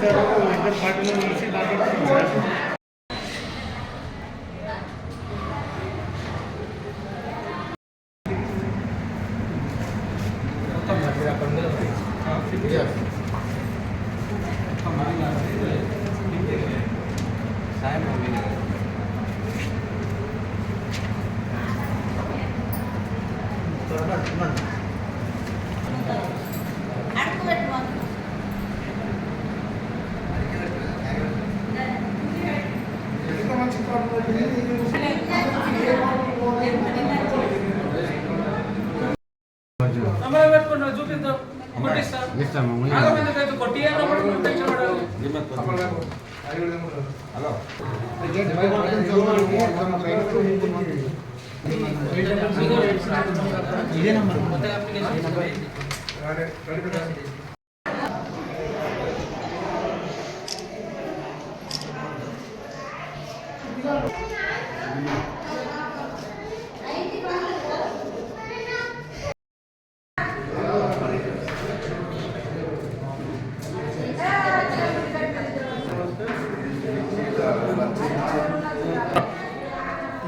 చేశారు ఇద్దరు పార్టీలో కలిసి దాంట్లో అమ్మాయి పెట్టుకున్నా ఇదే నంబర్. కొత్తగా అప్లికేషన్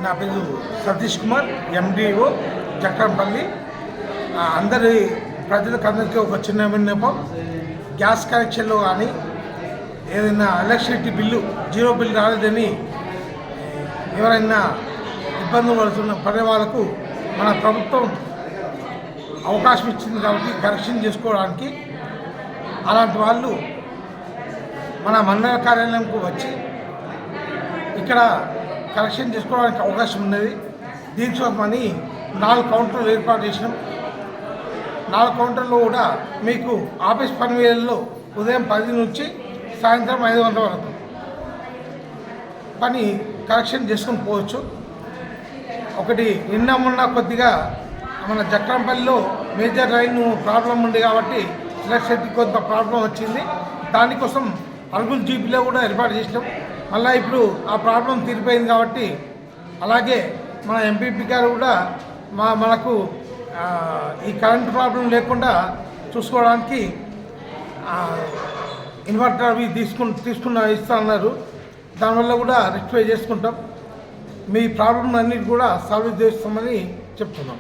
నా పేరు సతీష్ కుమార్ ఎండిఓ జక్రంపల్లి అందరి ప్రజలకు అందరికీ ఒక చిన్న విన్నపం. గ్యాస్ కనెక్షన్లో కానీ ఏదైనా ఎలక్ట్రిసిటీ బిల్లు జీరో బిల్ రాలేదని ఎవరైనా ఇబ్బంది పడుతున్న పడే వాళ్ళకు మన ప్రభుత్వం అవకాశం ఇచ్చింది కాబట్టి కరెక్షన్ చేసుకోవడానికి అలాంటి వాళ్ళు మన మండల కార్యాలయంకు వచ్చి ఇక్కడ కరెక్షన్ చేసుకోవడానికి అవకాశం ఉన్నది. దీనికోసమని నాలుగు కౌంటర్లు ఏర్పాటు చేసినాం. నాలుగు కౌంటర్లు కూడా మీకు ఆఫీస్ పనివేళల్లో ఉదయం పది నుంచి సాయంత్రం ఐదు గంటల వరకు. పని కరెక్షన్ చేసుకొని పోవచ్చు. ఒకటి నిన్న మొన్న కొద్దిగా మన జక్రంపల్లిలో మేజర్ రైన్ ప్రాబ్లం ఉంది కాబట్టి ఎలక్ట్రిసిటీ కొంత ప్రాబ్లం వచ్చింది. దానికోసం అరుగులు జీపీలో కూడా ఏర్పాటు చేసినాం. మళ్ళీ ఇప్పుడు ఆ ప్రాబ్లం తీరిపోయింది కాబట్టి అలాగే మన ఎంపీపీ గారు కూడా మా మనకు ఈ కరెంట్ ప్రాబ్లం లేకుండా చూసుకోవడానికి ఇన్వర్టర్ అవి తీసుకుని తీసుకున్న ఇస్తా అన్నారు. దానివల్ల కూడా రెక్టిఫై చేసుకుంటాం. మీ ప్రాబ్లం అన్నిటి కూడా సాల్వ్ చేస్తామని చెప్తున్నాం.